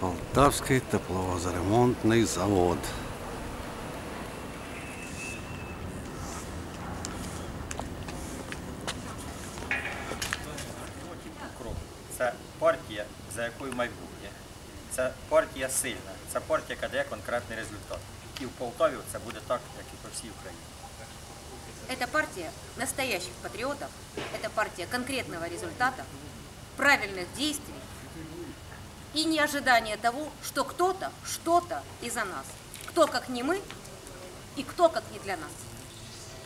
Полтавський тепловозремонтний завод. крок. Це партія, за якою майбутнє. Це партія сильна. Це партія, яка дає конкретний результат. І в Полтаві це буде так, як і по всій Україні. Это партия настоящих патриотов, это партия конкретного результата, правильных действий и не ожидания того, что кто-то, что-то из-за нас. Кто как не мы и кто как не для нас.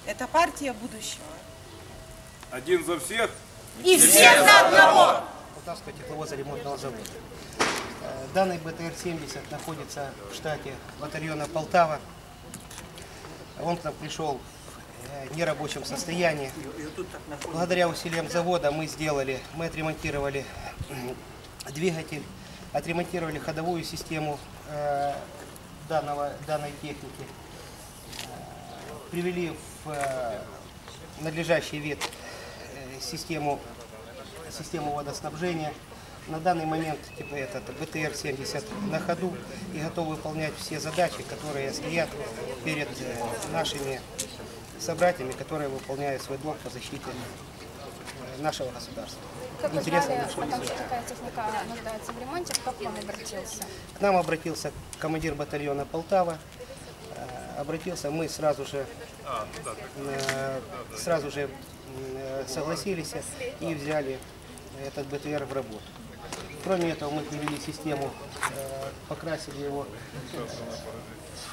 Это партия будущего. Один за всех. И всех за одного! Полтавского тепловоза-ремонтного завода. Э, Данный БТР-70 находится в штате батальона Полтава. Он к нам пришел в э, нерабочем состоянии. Благодаря усилиям завода мы сделали, мы отремонтировали двигатель, отремонтировали ходовую систему э, данного, данной техники, привели в э, надлежащий вид э, систему систему водоснабжения. На данный момент типа, этот БТР-70 на ходу и готов выполнять все задачи, которые стоят перед нашими собратьями, которые выполняют свой долг по защите нашего государства. Как вы Интересов знали нашего о том, что такая техника нуждается в ремонте, кто к вам обратился? К нам обратился командир батальона Полтава. Э, Обратился, мы сразу же, э, сразу же э, согласились и взяли этот БТР в работу. Кроме этого, мы привели систему, покрасили его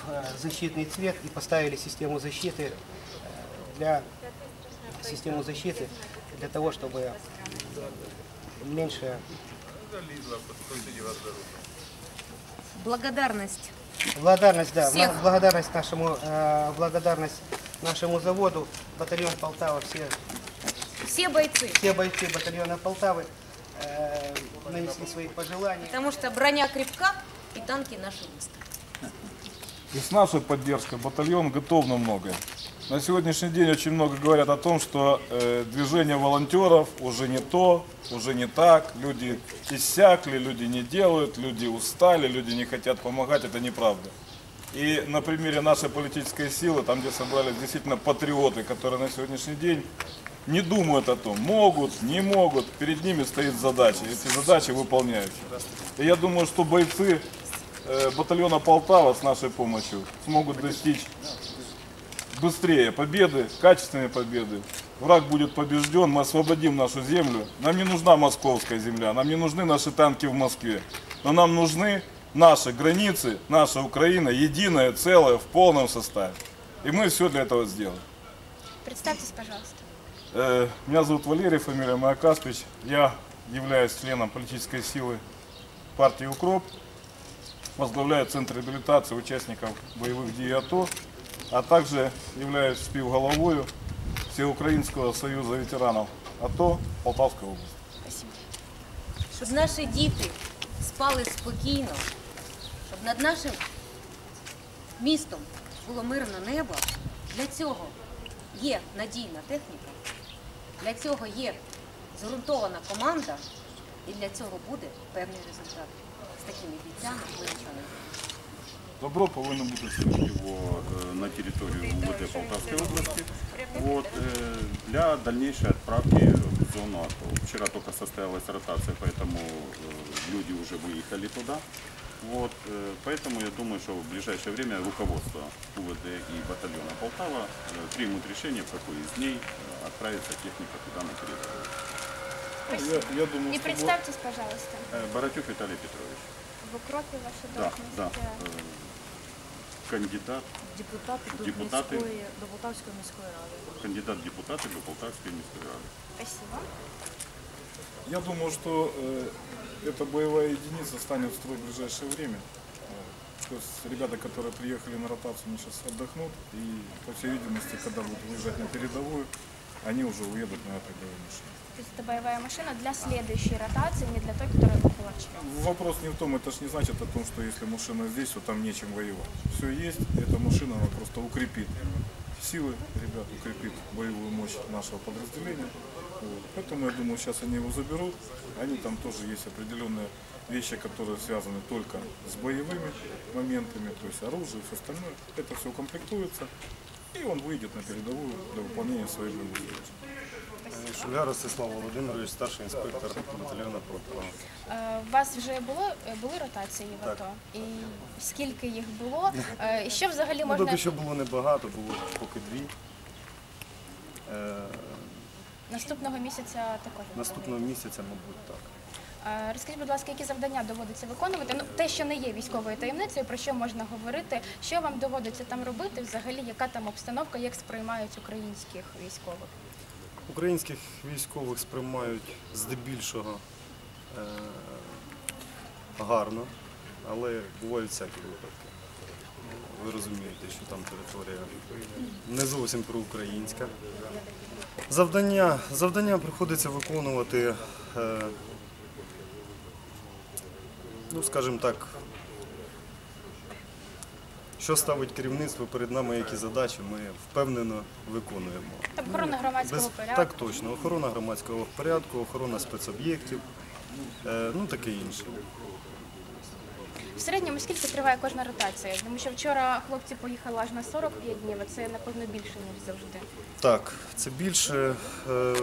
в защитный цвет и поставили систему защиты для систему защиты для того, чтобы меньше Благодарность Благодарность, да, Всех. бла- благодарность нашему, э, благодарность нашему заводу, батальон Полтава, все, все бойцы, все бойцы батальона Полтавы э, нанесли свои пожелания. потому что броня крепка и танки наши быстрые. И с нашей поддержкой батальон готов на многое. На сегодняшний день очень много говорят о том, что э, движение волонтеров уже не то, уже не так, люди иссякли, люди не делают, люди устали, люди не хотят помогать, это неправда. И на примере нашей политической силы, там где собрались действительно патриоты, которые на сегодняшний день не думают о том, могут, не могут, перед ними стоит задача, эти задачи выполняются. И я думаю, что бойцы батальона Полтава с нашей помощью смогут достичь быстрее победы, качественной победы. Враг будет побежден, мы освободим нашу землю. Нам не нужна московская земля, нам не нужны наши танки в Москве. Но нам нужны наши границы, наша Украина, единая, целая, в полном составе. И мы все для этого сделаем. Представьтесь, пожалуйста. Э, Меня зовут Валерий, фамилия моя Каспич. Я являюсь членом политической силы партии «Укроп». Возглавляю Центр реабилитации участников боевых действий АТО, а также являюсь співголовою Всеукраїнського союзу ветеранов АТО Полтавской области. щоб наші діти спали спокійно, щоб над нашим містом було мирне небо. Для цього є надійна техніка, для цього є зґрунтована команда, і для цього буде певний результат. Такими бійцями ми нічого не. Добро повинно бути его э, на территорию УВД Полтавской области вот, э, для дальнейшей отправки в зону АТО. Вчера только состоялась ротация, поэтому люди уже выехали туда. Вот, поэтому я думаю, что в ближайшее время руководство УВД и батальона Полтава примут решение, в какой из дней отправится техника туда на территорию. Я, я думаю, И представьтесь, пожалуйста. Боротюк Виталий Петрович. В укропе ваша Да, должность. да. э, э, Кандидат, Депутати до Депутати. міської до Полтавської міської ради. кандидат в депутаты до Полтавской міської ради. Спасибо. Я думаю, что э, эта боевая единица станет в строй в ближайшее время. Э, То есть ребята, которые приехали на ротацию, они сейчас отдохнут. И, по всей видимости, когда будут выезжать на передовую, они уже уедут на этой боевой машине. То есть это боевая машина для следующей ротации, не для той, которая была вчера. Вопрос не в том, это же не значит о том, что если машина здесь, то там нечем воевать. Все есть, эта машина она просто укрепит силы ребят, укрепит боевую мощь нашего подразделения. Вот. Поэтому я думаю, сейчас они его заберут. Они там тоже есть определенные вещи, которые связаны только с боевыми моментами, то есть оружие и все остальное, это все укомплектуется, и он выйдет на передовую для выполнения своей боевой задачи. Шуляр Ростислав Володимирович, старший інспектор батальйону «Полтава». Е, У вас вже було е, були ротації в Так. АТО? І скільки їх було? Е, І що взагалі Ну, можна поки що було небагато, було поки дві. Е, наступного місяця також? наступного місяця, мабуть, так. Розкажіть, будь ласка, які завдання доводиться виконувати? Ну, те, що не є військовою таємницею, про що можна говорити, що вам доводиться там робити, взагалі, яка там обстановка, як сприймають українських військових? Українських військових сприймають здебільшого е, гарно, але бувають всякі випадки. Ви розумієте, що там територія не зовсім проукраїнська. Завдання, завдання приходиться виконувати, е, ну, скажімо так, що ставить керівництво перед нами, які задачі ми впевнено виконуємо. Охорона громадського Без- порядку. Так точно. Охорона громадського порядку, охорона спецоб'єктів, е, ну таке інше. В середньому скільки триває кожна ротація? Тому що вчора хлопці поїхали аж на 45 днів, а це напевно більше ніж завжди. Так, це більше. Е,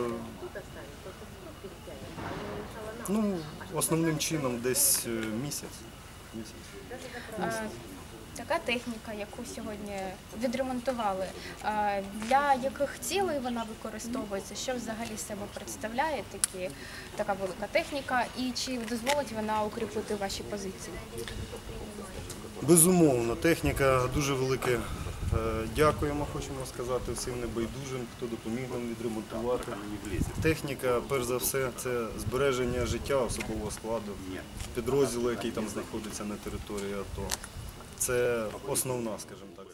ну, основним чином десь е, місяць. місяць. Така техніка, яку сьогодні відремонтували, для яких цілей вона використовується? Що взагалі себе представляє такі, така велика техніка, і чи дозволить вона укріпити ваші позиції? Безумовно, техніка дуже велике. Е, Дякуємо, хочемо сказати всім небайдужим, хто допоміг нам відремонтувати. Техніка, перш за все, це збереження життя особового складу підрозділу, який там знаходиться на території АТО. Це основна, скажімо так.